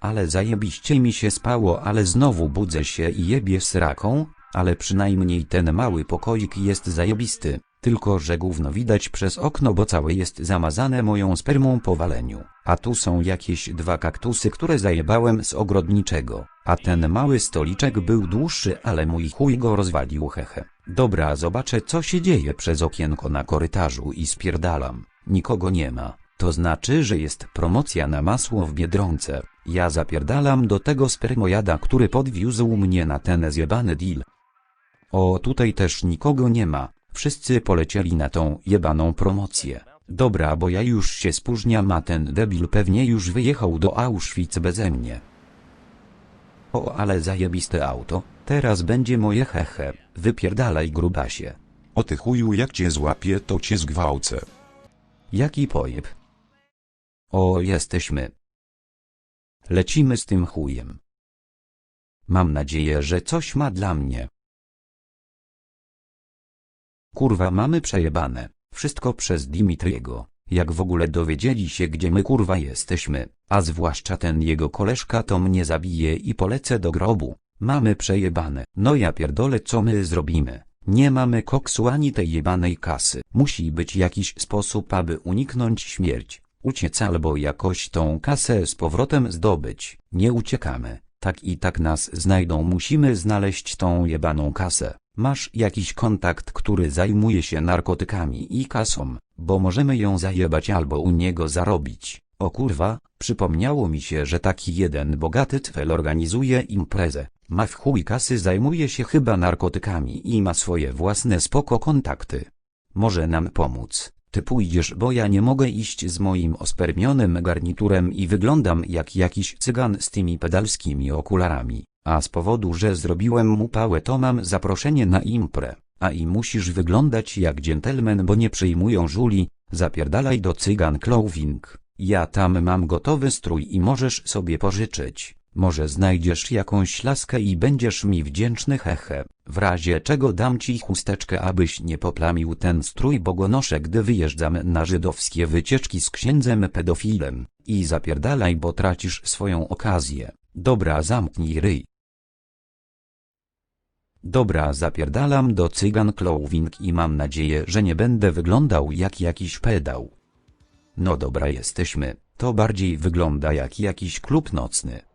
Ale zajebiście mi się spało, ale znowu budzę się i jebie sraką, ale przynajmniej ten mały pokoik jest zajebisty. Tylko że gówno widać przez okno, bo całe jest zamazane moją spermą po waleniu. A tu są jakieś dwa kaktusy, które zajebałem z ogrodniczego. A ten mały stoliczek był dłuższy, ale mój chuj go rozwalił hehe. Dobra, zobaczę co się dzieje przez okienko na korytarzu i spierdalam. Nikogo nie ma. To znaczy, że jest promocja na masło w Biedronce. Ja zapierdalam do tego spermojada, który podwiózł mnie na ten zjebany deal. O, tutaj też nikogo nie ma. Wszyscy polecieli na tą jebaną promocję. Dobra, bo ja już się spóźniam, a ten debil pewnie już wyjechał do Auschwitz beze mnie. O, ale zajebiste auto. Teraz będzie moje hehe. Wypierdalaj grubasie. O ty chuju jak cię złapię to cię zgwałcę. Jaki pojeb. O, jesteśmy. Lecimy z tym chujem. Mam nadzieję, że coś ma dla mnie. Kurwa mamy przejebane. Wszystko przez Dimitriego. Jak w ogóle dowiedzieli się gdzie my kurwa jesteśmy, a zwłaszcza ten jego koleżka to mnie zabije i polecę do grobu. Mamy przejebane. No ja pierdolę co my zrobimy. Nie mamy koksu ani tej jebanej kasy. Musi być jakiś sposób aby uniknąć śmierć. Uciec albo jakoś tą kasę z powrotem zdobyć. Nie uciekamy. Tak i tak nas znajdą musimy znaleźć tą jebaną kasę. Masz jakiś kontakt, który zajmuje się narkotykami i kasą, bo możemy ją zajebać albo u niego zarobić. O kurwa, przypomniało mi się, że taki jeden bogaty cfel organizuje imprezę. Ma w chuj kasy, zajmuje się chyba narkotykami i ma swoje własne spoko kontakty. Może nam pomóc. Ty pójdziesz, bo ja nie mogę iść z moim ospermionym garniturem i wyglądam jak jakiś cygan z tymi pedalskimi okularami. A z powodu, że zrobiłem mu pałę to mam zaproszenie na imprę. A i musisz wyglądać jak dżentelmen, bo nie przyjmują żuli. Zapierdalaj do cygan clothing. Ja tam mam gotowy strój i możesz sobie pożyczyć. Może znajdziesz jakąś laskę i będziesz mi wdzięczny hehe. W razie czego dam ci chusteczkę abyś nie poplamił ten strój, bo go noszę gdy wyjeżdżam na żydowskie wycieczki z księdzem pedofilem. I zapierdalaj, bo tracisz swoją okazję. Dobra, zamknij ryj. Dobra, zapierdalam do cygan clothing i mam nadzieję, że nie będę wyglądał jak jakiś pedał. No dobra, jesteśmy. To bardziej wygląda jak jakiś klub nocny.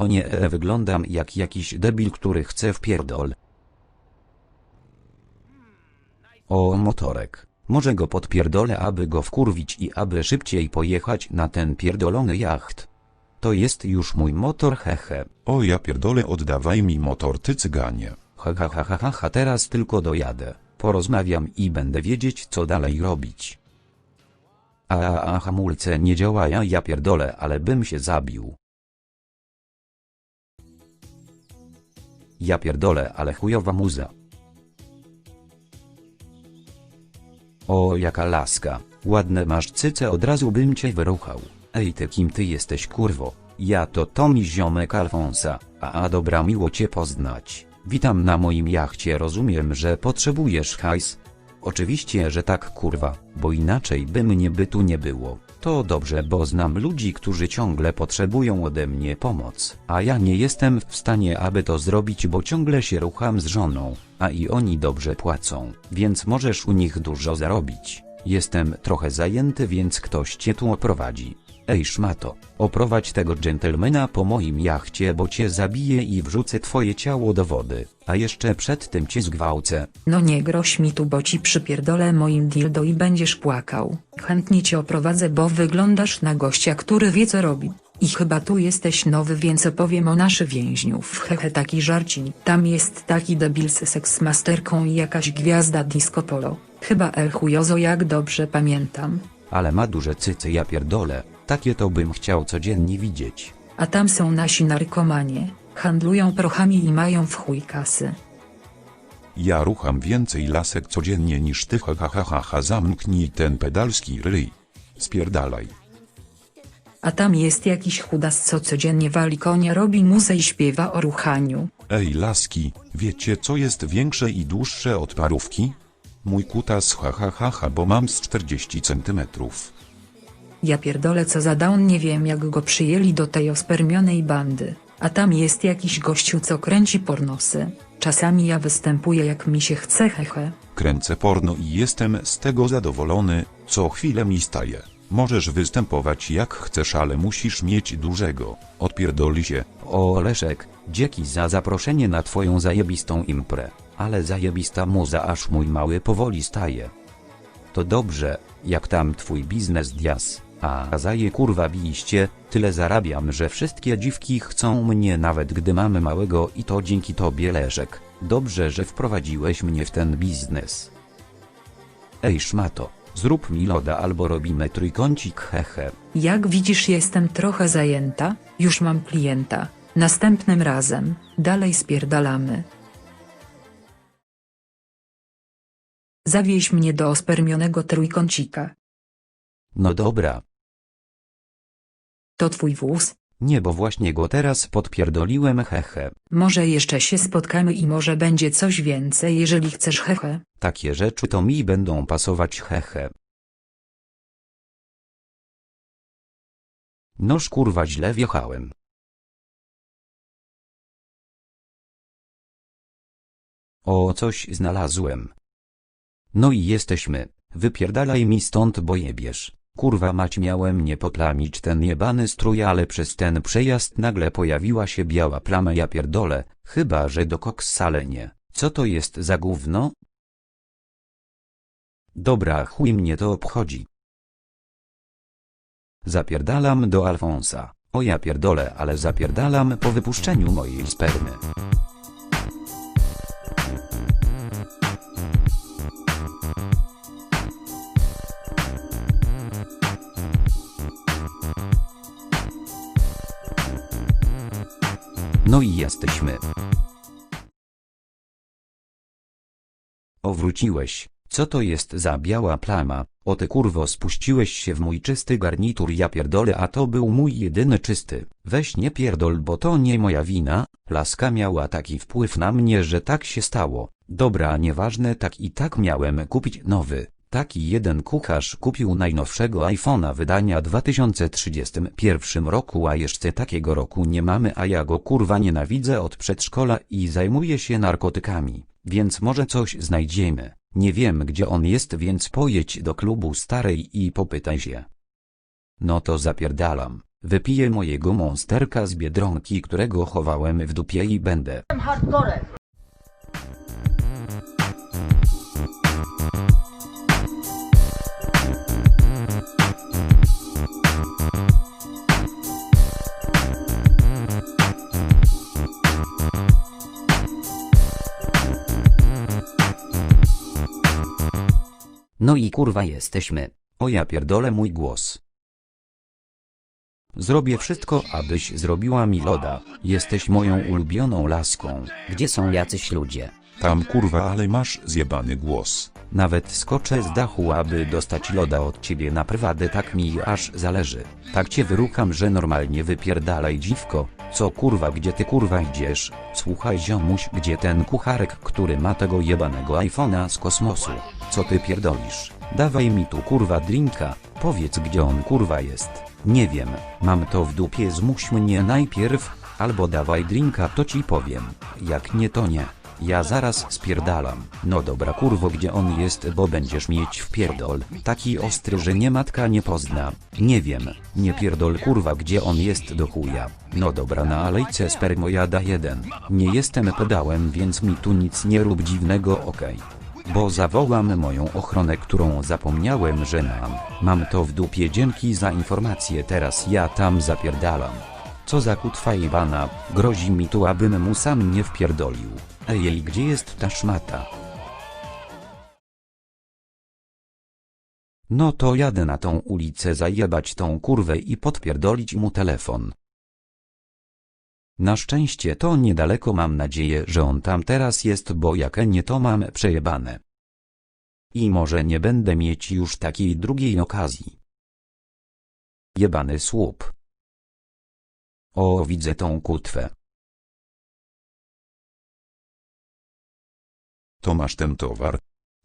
O nie, e, wyglądam jak jakiś debil, który chce w pierdol. O, motorek. Może go podpierdolę, aby go wkurwić i aby szybciej pojechać na ten pierdolony jacht. To jest już mój motor hehe. O ja pierdolę oddawaj mi motor ty cyganie. Ha ha ha ha ha, ha teraz tylko dojadę. Porozmawiam i będę wiedzieć co dalej robić. A, a, a hamulce nie działają, ja pierdolę, ale bym się zabił. Ja pierdolę, ale chujowa muza. O, jaka laska. Ładne masz cyce, od razu bym cię wyruchał. Ej, ty kim ty jesteś, kurwo? Ja to Tomi ziomek Alfonsa. A, a dobra, miło cię poznać. Witam na moim jachcie, rozumiem, że potrzebujesz hajs. Oczywiście, że tak kurwa, bo inaczej by mnie by tu nie było. To dobrze, bo znam ludzi, którzy ciągle potrzebują ode mnie pomoc, a ja nie jestem w stanie, aby to zrobić, bo ciągle się rucham z żoną, a i oni dobrze płacą, więc możesz u nich dużo zarobić. Jestem trochę zajęty, więc ktoś cię tu oprowadzi. Ej szmato, oprowadź tego dżentelmena po moim jachcie, bo cię zabiję i wrzucę twoje ciało do wody, a jeszcze przed tym cię zgwałcę. No nie groź mi tu, bo ci przypierdolę moim dildo i będziesz płakał. Chętnie cię oprowadzę, bo wyglądasz na gościa, który wie co robi. I chyba tu jesteś nowy, więc opowiem o naszych więźniów. Hehe, taki żarcin. Tam jest taki debil z seksmasterką i jakaś gwiazda disco polo. Chyba El Chujozo, jak dobrze pamiętam. Ale ma duże cycy, ja pierdolę, takie to bym chciał codziennie widzieć. A tam są nasi narkomanie. Handlują prochami i mają w chuj kasy. Ja rucham więcej lasek codziennie niż ty ha ha ha ha ha zamknij ten pedalski ryj. Spierdalaj. A tam jest jakiś chudas, co codziennie wali konia, robi muzę i śpiewa o ruchaniu. Ej laski, wiecie co jest większe i dłuższe od parówki? Mój kutas ha ha ha ha bo mam z 40 centymetrów. Ja pierdolę co za down nie wiem jak go przyjęli do tej ospermionej bandy, a tam jest jakiś gościu co kręci pornosy. Czasami ja występuję jak mi się chce hehe. Kręcę porno i jestem z tego zadowolony, co chwilę mi staje. Możesz występować jak chcesz, ale musisz mieć dużego. Odpierdoli się. O Leszek, dzięki za zaproszenie na twoją zajebistą imprę, ale zajebista muza aż mój mały powoli staje. To dobrze, jak tam twój biznes dias, a zaje kurwa biście, tyle zarabiam, że wszystkie dziwki chcą mnie nawet gdy mamy małego i to dzięki tobie Leszek. Dobrze, że wprowadziłeś mnie w ten biznes. Ej szmato, zrób mi loda albo robimy trójkącik hehe. Jak widzisz jestem trochę zajęta, już mam klienta. Następnym razem, dalej spierdalamy. Zawieź mnie do ospermionego trójkącika. No dobra, To twój wóz? nie bo właśnie go teraz podpierdoliłem hehe. Może jeszcze się spotkamy i może będzie coś więcej jeżeli chcesz hehe. Takie rzeczy to mi będą pasować hehe. Noż kurwa źle wjechałem. O coś znalazłem. No i jesteśmy. Wypierdalaj mi stąd bo jebiesz. Kurwa mać miałem nie poplamić ten jebany strój ale przez ten przejazd nagle pojawiła się biała plama ja pierdolę. Chyba że do koksale nie. Co to jest za gówno? Dobra chuj mnie to obchodzi. Zapierdalam do Alfonsa. O ja pierdolę, ale zapierdalam po wypuszczeniu mojej spermy. Jesteśmy. O wróciłeś. Co to jest za biała plama? O ty kurwo spuściłeś się w mój czysty garnitur ja pierdolę a to był mój jedyny czysty. Weź nie pierdol bo to nie moja wina. Laska miała taki wpływ na mnie że tak się stało. Dobra nieważne tak i tak miałem kupić nowy. Taki jeden kucharz kupił najnowszego iPhone'a wydania 2031 roku a jeszcze takiego roku nie mamy a ja go kurwa nienawidzę od przedszkola i zajmuję się narkotykami, więc może coś znajdziemy. Nie wiem gdzie on jest więc pojedź do klubu starej i popytaj się. No to zapierdalam. Wypiję mojego monsterka z biedronki którego chowałem w dupie i będę. No i kurwa jesteśmy. O ja pierdolę mój głos. Zrobię wszystko, abyś zrobiła mi loda. Jesteś moją ulubioną laską. Gdzie są jacyś ludzie? Tam kurwa, ale masz zjebany głos. Nawet skoczę z dachu, aby dostać loda od ciebie naprawdę tak mi aż zależy. Tak cię wyrucham, że normalnie wypierdalaj dziwko. Co kurwa, gdzie ty kurwa idziesz? Słuchaj ziomuś, gdzie ten kucharek, który ma tego jebanego iPhone'a z kosmosu? Co ty pierdolisz? Dawaj mi tu kurwa drinka, powiedz gdzie on kurwa jest. Nie wiem, mam to w dupie zmuś mnie najpierw, albo dawaj drinka to ci powiem. Jak nie to nie. Ja zaraz spierdalam. No dobra kurwo gdzie on jest bo będziesz mieć w pierdol. Taki ostry że nie matka nie pozna. Nie wiem. Nie pierdol kurwa gdzie on jest do chuja. No dobra na alejce spermojada 1. Nie jestem pedałem więc mi tu nic nie rób dziwnego okej. Bo zawołam moją ochronę którą zapomniałem że mam. Mam to w dupie dzięki za informację teraz ja tam zapierdalam. Co za kutwa jebana, grozi mi tu abym mu sam nie wpierdolił. Ej, gdzie jest ta szmata? No to jadę na tą ulicę zajebać tą kurwę i podpierdolić mu telefon. Na szczęście to niedaleko mam nadzieję, że on tam teraz jest, bo jak nie to mam przejebane. I może nie będę mieć już takiej drugiej okazji. Jebany słup. O, widzę tą kutwę. To masz ten towar.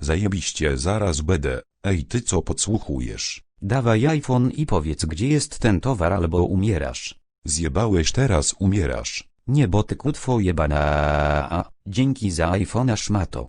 Zajebiście zaraz będę. Ej ty co podsłuchujesz? Dawaj iPhone i powiedz gdzie jest ten towar albo umierasz. Zjebałeś teraz umierasz. Nie bo ty kutwo jebana. Dzięki za iPhone'a szmato.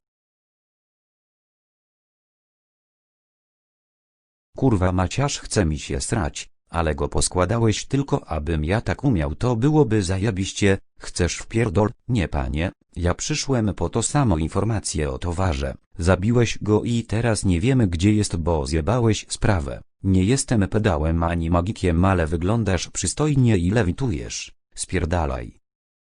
Kurwa Maciasz chce mi się srać, ale go poskładałeś tylko abym ja tak umiał to byłoby zajebiście, chcesz wpierdol? Nie panie, ja przyszłem po to samo informacje o towarze, zabiłeś go i teraz nie wiemy gdzie jest bo zjebałeś sprawę. Nie jestem pedałem ani magikiem ale wyglądasz przystojnie i lewitujesz, spierdalaj.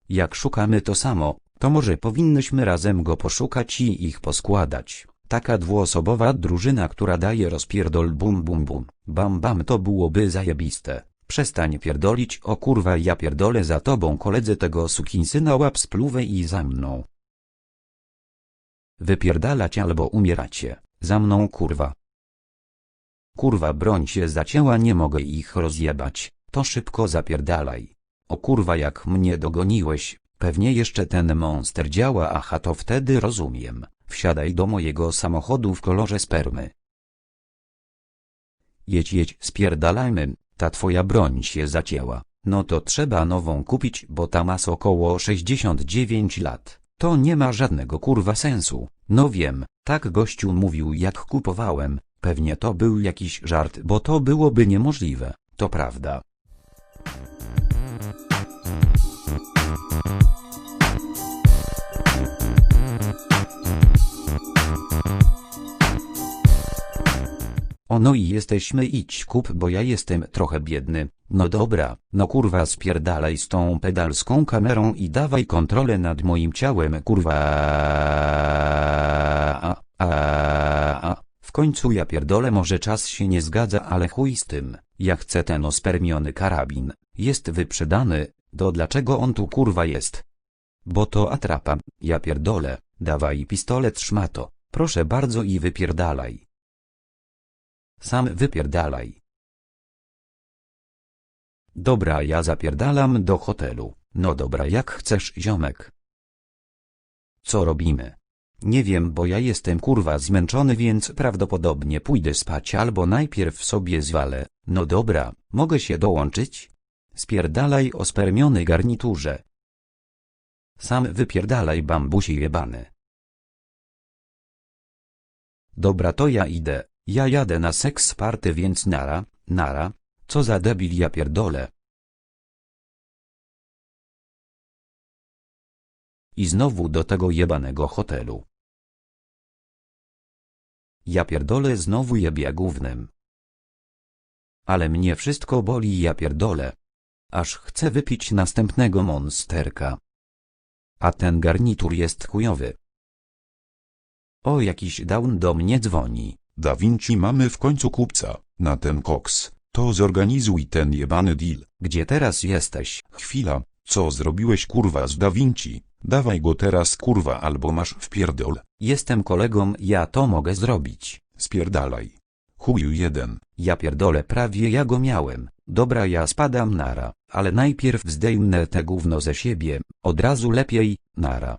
Jak szukamy to samo, to może powinnyśmy razem go poszukać i ich poskładać. Taka dwuosobowa drużyna, która daje rozpierdol bum bum bum, bam bam to byłoby zajebiste. Przestań pierdolić o kurwa ja pierdolę za tobą koledze tego sukinsyna łap spluwę i za mną. Wypierdalać albo umieracie, za mną kurwa. Kurwa broń się zacięła nie mogę ich rozjebać, to szybko zapierdalaj. O kurwa jak mnie dogoniłeś, pewnie jeszcze ten monster działa aha to wtedy rozumiem, wsiadaj do mojego samochodu w kolorze spermy. Jedź jedź spierdalajmy, ta twoja broń się zacięła, no to trzeba nową kupić bo ta ma około 69 lat, to nie ma żadnego kurwa sensu, no wiem, tak gościu mówił jak kupowałem, pewnie to był jakiś żart bo to byłoby niemożliwe, to prawda. O no i jesteśmy idź kup bo ja jestem trochę biedny, no dobra, no kurwa spierdalaj z tą pedalską kamerą i dawaj kontrolę nad moim ciałem kurwa. A, a, a. W końcu ja pierdolę może czas się nie zgadza ale chuj z tym, ja chcę ten ospermiony karabin, jest wyprzedany, to dlaczego on tu kurwa jest? Bo to atrapa, ja pierdolę, dawaj pistolet szmato, proszę bardzo i wypierdalaj. Sam wypierdalaj. Dobra ja zapierdalam do hotelu, no dobra jak chcesz ziomek. Co robimy? Nie wiem bo ja jestem kurwa zmęczony więc prawdopodobnie pójdę spać albo najpierw sobie zwalę, no dobra, mogę się dołączyć? Spierdalaj o spermiony garniturze. Sam wypierdalaj bambusi jebany. Dobra to ja idę, ja jadę na seks party więc nara, nara, co za debil ja pierdolę. I znowu do tego jebanego hotelu. Ja pierdolę znowu jebie gównem. Ale mnie wszystko boli ja pierdolę. Aż chcę wypić następnego monsterka. A ten garnitur jest chujowy. O jakiś down do mnie dzwoni. Da Vinci mamy w końcu kupca, na ten koks. To zorganizuj ten jebany deal. Gdzie teraz jesteś? Chwila, co zrobiłeś kurwa z Da Vinci? Dawaj go teraz kurwa albo masz wpierdol. Jestem kolegą, ja to mogę zrobić. Spierdalaj. Chuju jeden. Ja pierdolę prawie ja go miałem. Dobra ja spadam nara, ale najpierw zdejmę te gówno ze siebie, od razu lepiej, nara.